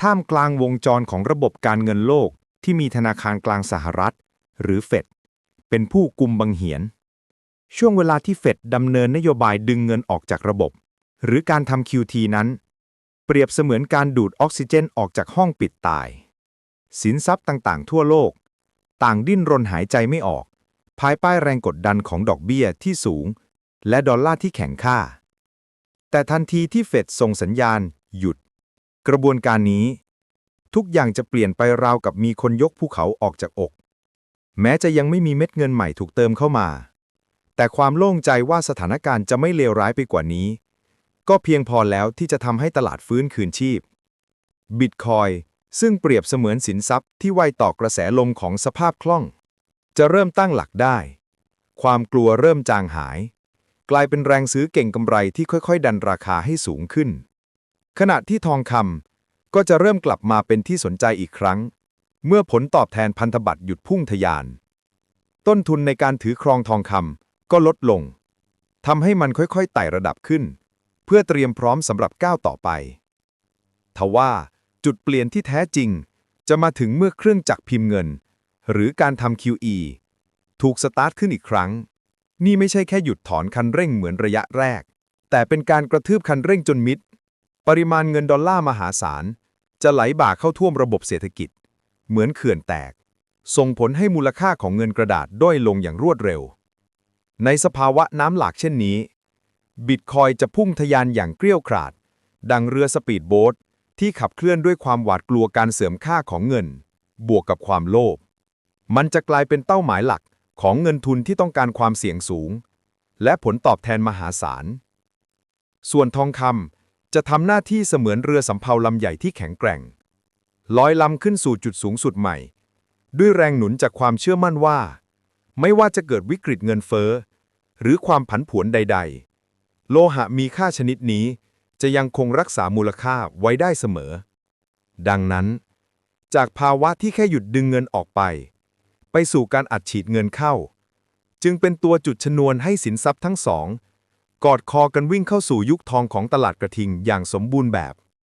ท่ามกลางวงจรของระบบการเงินโลกที่มีธนาคารกลางสหรัฐ หรือเฟดเป็นผู้กุมบังเหียน ช่วงเวลาที่เฟดดำเนินนโยบายดึงเงินออกจากระบบ หรือการทำ QT นั้น เปรียบเสมือนการดูดออกซิเจนออกจากห้องปิดตาย สินทรัพย์ต่างๆ ทั่วโลก ต่างดิ้นรนหายใจไม่ออก ภายใต้แรงกดดันของดอกเบี้ยที่สูง และดอลลาร์ที่แข็งค่า แต่ทันทีที่เฟดส่งสัญญาณหยุด กระบวนการนี้ ทุกอย่างจะเปลี่ยนไปราวกับมีคนยกภูเขาออกจากอก แม้จะยังไม่มีเม็ดเงินใหม่ถูกเติมเข้ามา แต่ความโล่งใจว่าสถานการณ์จะไม่เลวร้ายไปกว่านี้ ก็เพียงพอแล้วที่จะทำให้ตลาดฟื้นคืนชีพบิตคอยซึ่งเปรียบเสมือนสินทรัพย์ที่ไวต่อกระแสลมของสภาพคล่อง จะเริ่มตั้งหลักได้ ความกลัวเริ่มจางหาย กลายเป็นแรงซื้อเก่งกำไรที่ค่อยๆ ดันราคาให้สูงขึ้น ขณะที่ทองคำก็จะเริ่มกลับมาเป็นที่สนใจอีกครั้ง เมื่อผลตอบแทนพันธบัตรหยุดพุ่งทะยาน ต้นทุนในการถือครองทองคำก็ลดลงทำให้มันค่อยๆไต่ระดับขึ้น เพื่อเตรียมพร้อมสำหรับก้าวต่อไปทว่าจุดเปลี่ยนที่แท้จริง จะมาถึงเมื่อเครื่องจักรพิมพ์เงิน หรือการทำ QE ถูกสตาร์ทขึ้นอีกครั้ง นี่ไม่ใช่แค่หยุดถอนคันเร่งเหมือนระยะแรก แต่เป็นการกระทืบคันเร่งจนมิด ปริมาณเงินดอลลาร์มหาศาล จะไหลบ่าเข้าท่วมระบบเศรษฐกิจ เหมือนเขื่อนแตก ส่งผลให้มูลค่าของเงินกระดาษด้อยลงอย่างรวดเร็ว ในสภาวะน้ำหลากเช่นนี้บิตคอยจะพุ่งทะยานอย่างเกลี้ยวกราด ดังเรือสปีดโบ๊ทที่ขับเคลื่อนด้วยความหวาดกลัวการเสื่อมค่าของเงิน บวกกับความโลภมันจะกลายเป็นเป้าหมายหลักของเงินทุนที่ต้องการความเสี่ยงสูง และผลตอบแทนมหาศาล ส่วนทองคำ จะทำหน้าที่เสมือนเรือสำเภาลำใหญ่ที่แข็งแกร่ง ลอยลำขึ้นสู่จุดสูงสุดใหม่ ด้วยแรงหนุนจากความเชื่อมั่นว่า ไม่ว่าจะเกิดวิกฤตเงินเฟ้อ หรือความผันผวนใด ๆ โลหะมีค่าชนิดนี้ จะยังคงรักษามูลค่าไว้ได้เสมอ ดังนั้น จากภาวะที่แค่หยุดดึงเงินออกไป ไปสู่การอัดฉีดเงินเข้า จึงเป็นตัวจุดชนวนให้สินทรัพย์ทั้งสอง กอดคอกันวิ่งเข้าสู่ยุคทองของตลาดกระทิงอย่างสมบูรณ์แบบ